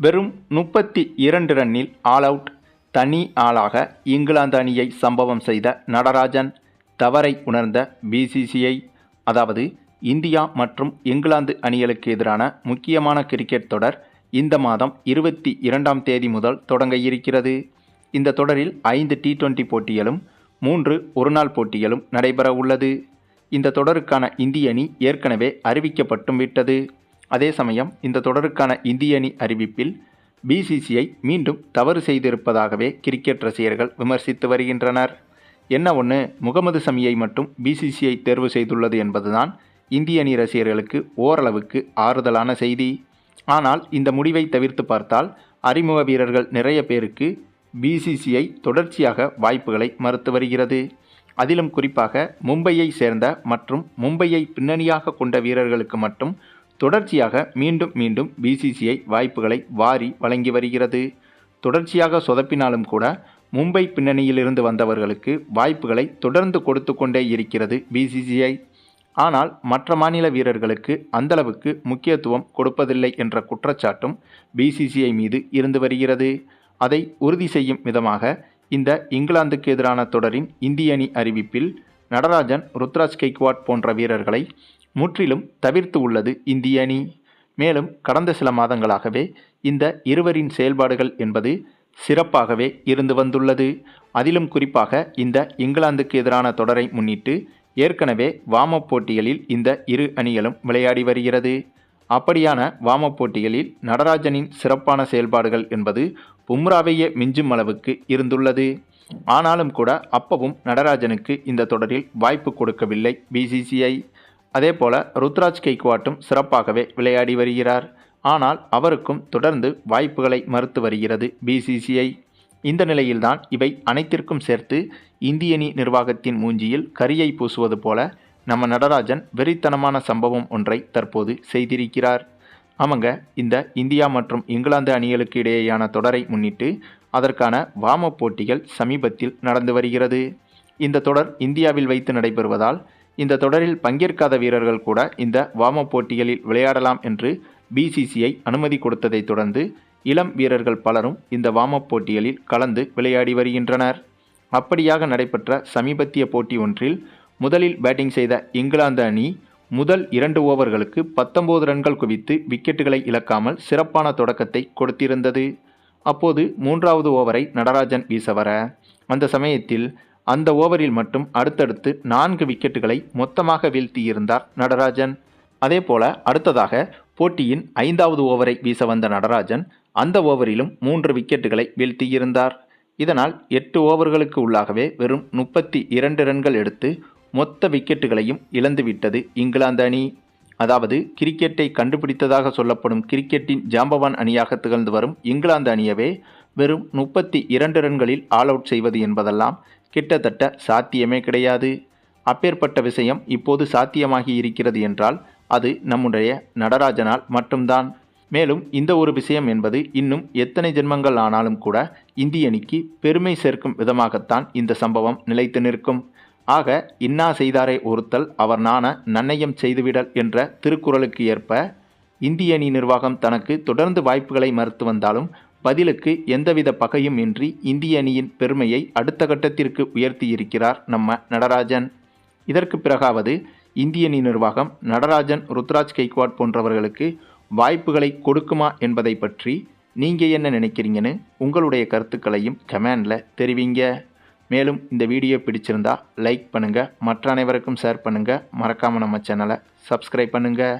வெறும் முப்பத்தி இரண்டு ரன்னில் ஆல் அவுட் தனி ஆளாக இங்கிலாந்து அணியை சம்பவம் செய்த நடராஜன் தவறை உணர்ந்த பிசிசிஐ அதாவது இந்தியா மற்றும் இங்கிலாந்து அணிகளுக்கு எதிரான முக்கியமான கிரிக்கெட் தொடர் இந்த மாதம் இருபத்தி இரண்டாம் தேதி முதல் தொடங்க இருக்கிறது. இந்த தொடரில் ஐந்து டி டுவெண்டி போட்டிகளும் மூன்று ஒருநாள் போட்டிகளும் நடைபெற உள்ளது. இந்த தொடருக்கான இந்திய அணி ஏற்கனவே அறிவிக்கப்பட்டும் விட்டது. அதே சமயம் இந்த தொடருக்கான இந்திய அணி அறிவிப்பில் பிசிசிஐ மீண்டும் தவறு செய்திருப்பதாகவே கிரிக்கெட் ரசிகர்கள் விமர்சித்து வருகின்றனர். என்ன ஒன்று முகமது சமியை மட்டும் பிசிசிஐ தேர்வு செய்துள்ளது என்பதுதான் இந்திய அணி ரசிகர்களுக்கு ஓரளவுக்கு ஆறுதலான செய்தி. ஆனால் இந்த முடிவை தவிர்த்து பார்த்தால் அறிமுக வீரர்கள் நிறைய பேருக்கு பிசிசிஐ தொடர்ச்சியாக வாய்ப்புகளை மறுத்து வருகிறது. அதிலும் குறிப்பாக மும்பையை சேர்ந்த மற்றும் மும்பையை பின்னணியாக கொண்ட வீரர்களுக்கு மட்டும் தொடர்ச்சியாக மீண்டும் மீண்டும் பிசிசிஐ வாய்ப்புகளை வாரி வழங்கி வருகிறது. தொடர்ச்சியாக சொதப்பினாலும் கூட மும்பை பின்னணியிலிருந்து வந்தவர்களுக்கு வாய்ப்புகளை தொடர்ந்து கொடுத்து கொண்டே இருக்கிறது பிசிசிஐ ஆனால் மற்ற மாநில வீரர்களுக்கு அந்தளவுக்கு முக்கியத்துவம் கொடுப்பதில்லை என்ற குற்றச்சாட்டும் பிசிசிஐ மீது இருந்து வருகிறது. அதை உறுதி செய்யும் விதமாக இந்த இங்கிலாந்துக்கு எதிரான தொடரின் இந்திய அணி அறிவிப்பில் நடராஜன் ருத்ராஜ் கெய்க்வாட் போன்ற வீரர்களை முற்றிலும் தவிர்த்து உள்ளது இந்திய அணி. மேலும் கடந்த சில மாதங்களாகவே இந்த இருவரின் செயல்பாடுகள் என்பது சிறப்பாகவே இருந்து வந்துள்ளது. அதிலும் குறிப்பாக இந்த இங்கிலாந்துக்கு எதிரான தொடரை முன்னிட்டு ஏற்கனவே வாமப் போட்டிகளில் இந்த இரு அணிகளும் விளையாடி வருகிறது. அப்படியான வாமப் போட்டிகளில் நடராஜனின் சிறப்பான செயல்பாடுகள் என்பது பும்ராவையே மிஞ்சும் அளவுக்கு இருந்துள்ளது. ஆனாலும் கூட அப்பவும் நடராஜனுக்கு இந்த தொடரில் வாய்ப்பு கொடுக்கவில்லை பிசிசிஐ அதே போல ருத்ராஜ் கெய்க்வாட்டும் சிறப்பாகவே விளையாடி வருகிறார். ஆனால் அவருக்கும் தொடர்ந்து வாய்ப்புகளை மறுத்து வருகிறது பிசிசிஐ இந்த நிலையில்தான் இவை அனைத்திற்கும் சேர்த்து இந்தியணி நிர்வாகத்தின் மூஞ்சியில் கரியை பூசுவது போல நம்ம நடராஜன் வெறித்தனமான சம்பவம் ஒன்றை தற்போது செய்திருக்கிறார். ஆமாங்க இந்த இந்தியா மற்றும் இங்கிலாந்து அணிகளுக்கு இடையேயான தொடரை முன்னிட்டு அதற்கான வாம போட்டிகள் சமீபத்தில் நடந்து வருகிறது. இந்த தொடர் இந்தியாவில் வைத்து நடைபெறுவதால் இந்த தொடரில் பங்கேற்காத வீரர்கள் கூட இந்த வாம போட்டிகளில் விளையாடலாம் என்று பிசிசிஐ அனுமதி கொடுத்ததைத் தொடர்ந்து இளம் வீரர்கள் பலரும் இந்த வாமப் போட்டிகளில் கலந்து விளையாடி வருகின்றனர். அப்படியாக நடைபெற்ற சமீபத்திய போட்டி ஒன்றில் முதலில் பேட்டிங் செய்த இங்கிலாந்து அணி முதல் இரண்டு ஓவர்களுக்கு பத்தொன்பது ரன்கள் குவித்து விக்கெட்டுகளை இழக்காமல் சிறப்பான தொடக்கத்தை கொடுத்திருந்தது. அப்போது மூன்றாவது ஓவரை நடராஜன் வீச வர அந்த சமயத்தில் அந்த ஓவரில் மட்டும் அடுத்தடுத்து நான்கு விக்கெட்டுகளை மொத்தமாக வீழ்த்தியிருந்தார் நடராஜன். அதே போல அடுத்ததாக போட்டியின் ஐந்தாவது ஓவரை வீச வந்த நடராஜன் அந்த ஓவரிலும் மூன்று விக்கெட்டுகளை வீழ்த்தியிருந்தார். இதனால் எட்டு ஓவர்களுக்கு உள்ளாகவே வெறும் முப்பத்தி இரண்டு ரன்கள் எடுத்து மொத்த விக்கெட்டுகளையும் இழந்துவிட்டது இங்கிலாந்து அணி. அதாவது கிரிக்கெட்டை கண்டுபிடித்ததாக சொல்லப்படும் கிரிக்கெட்டின் ஜாம்பவான் அணியாக திகழ்ந்து வரும் இங்கிலாந்து அணியவே வெறும் முப்பத்தி இரண்டு ரன்களில் ஆல் அவுட் செய்வது என்பதெல்லாம் கிட்டத்தட்ட சாத்தியமே கிடையாது. அப்பேற்பட்ட விஷயம் இப்போது சாத்தியமாகி இருக்கிறது என்றால் அது நம்முடைய நடராஜனால் மட்டும்தான். மேலும் இந்த ஒரு விஷயம் என்பது இன்னும் எத்தனை ஜென்மங்கள் ஆனாலும் கூட இந்தியணிக்கு பெருமை சேர்க்கும் விதமாகத்தான் இந்த சம்பவம் நிலைத்து நிற்கும். ஆக இன்னா செய்தாரை ஒருத்தல் அவர் நாண நன்னயம் செய்துவிடல் என்ற திருக்குறளுக்கு ஏற்ப இந்திய அணி நிர்வாகம் தனக்கு தொடர்ந்து வாய்ப்புகளை மறுத்து வந்தாலும் பதிலுக்கு எந்தவித பகையும் இன்றி இந்திய அணியின் பெருமையை அடுத்த கட்டத்திற்கு உயர்த்தியிருக்கிறார் நம்ம நடராஜன். இதற்கு பிறகாவது இந்திய அணி நிர்வாகம் நடராஜன் ருத்ராஜ் கெய்க்வாட் போன்றவர்களுக்கு வாய்ப்புகளை கொடுக்குமா என்பதை பற்றி நீங்கள் என்ன நினைக்கிறீங்கன்னு உங்களுடைய கருத்துக்களையும் கமெண்டில் தெரிவிங்க. மேலும் இந்த வீடியோ பிடிச்சிருந்தா லைக் பண்ணுங்கள் மற்ற அனைவருக்கும் ஷேர் பண்ணுங்கள் மறக்காமல் நம்ம சேனலை சப்ஸ்கிரைப் பண்ணுங்கள்